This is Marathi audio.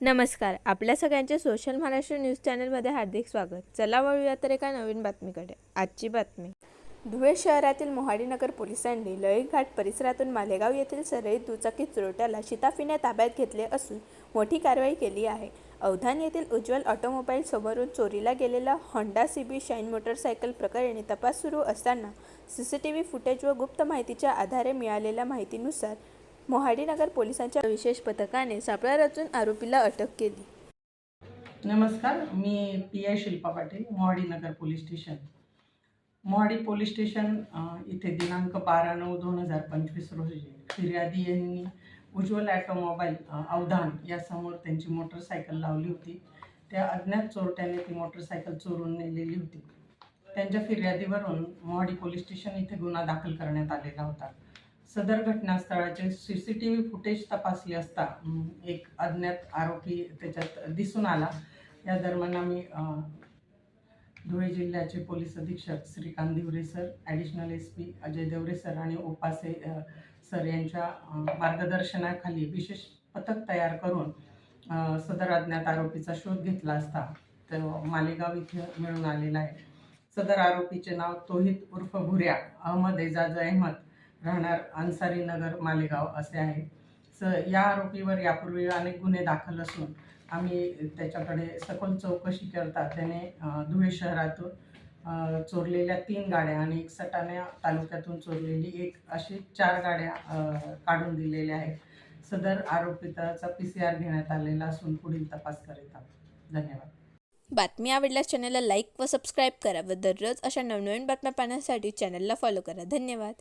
नमस्कार आपल्या सगळ्यांचे सोशल महाराष्ट्र न्यूज चॅनलमध्ये हार्दिक स्वागत. चला वळूया तर एका नवीन बातमीकडे. आजची बातमी. धुळे शहरातील मोहाडीनगर पोलिसांनी लळीघाट परिसरातून मालेगाव येथील सरळी दुचाकी चोरट्याला शिताफीने ताब्यात घेतले असून मोठी कारवाई केली आहे. अवधान येथील उज्ज्वल ऑटोमोबाईल समोरून चोरीला गेलेला होंडा सीबी शाईन मोटरसायकल प्रकरणी तपास सुरू असताना सीसीटीव्ही फुटेज व गुप्त माहितीच्या आधारे मिळालेल्या माहितीनुसार मोहाडीनगर पोलिसांच्या विशेष पथकाने सापळा रचून आरोपीला अटक केली. नमस्कार मी P I Shilpa Patil Mohadi Nagar police station. Mohadi police station इथे दिनांक बारा नऊ दोन हजार पंचवीस रोजी फिर्यादी यांनी उज्ज्वल ॲटोमोबाईल अवधान यासमोर त्यांची मोटरसायकल लावली होती. त्या अज्ञात चोरट्याने ती मोटरसायकल चोरून नेलेली होती. त्यांच्या फिर्यादीवरून मोहाडी पोलीस स्टेशन इथे गुन्हा दाखल करण्यात आलेला होता. सदर घटनास्थळाचे C C T V footage तपासले असता एक अज्ञात आरोपी त्याच्यात दिसून आला. या दरम्यान आम्ही धुळे जिल्ह्याचे पोलीस अधीक्षक Shrikant Deore sir additional S P Ajay Deore sir आणि उपासे सर यांच्या मार्गदर्शनाखाली विशेष पथक तयार करून सदर अज्ञात आरोपीचा शोध घेतला असता. तो मालेगाव इथे मिळून आलेला आहे. सदर आरोपीचे नाव तोहित उर्फ भुऱ्या अहमद एजाज अहमद राहणार अन्सारी नगर मालेगाव असे आहे. स या आरोपीवर यापूर्वी अनेक गुन्हे दाखल असून आम्ही त्याच्याकडे सखोल चौकशी करता त्याने धुळे शहरातून चोरलेल्या तीन गाड्या आणि एक सटाणा तालुक्यातून चोरलेली एक अशी चार गाड्या काढून दिलेल्या आहेत. सदर आरोपिताचा पी सी आर घेण्यात आलेला असून पुढील तपास करीत आहोत. धन्यवाद. बातमी आवडल्यास चॅनलला लाईक व सबस्क्राईब करा व दररोज अशा नवनवीन बातम्या पाहण्यासाठी चॅनलला फॉलो करा. धन्यवाद.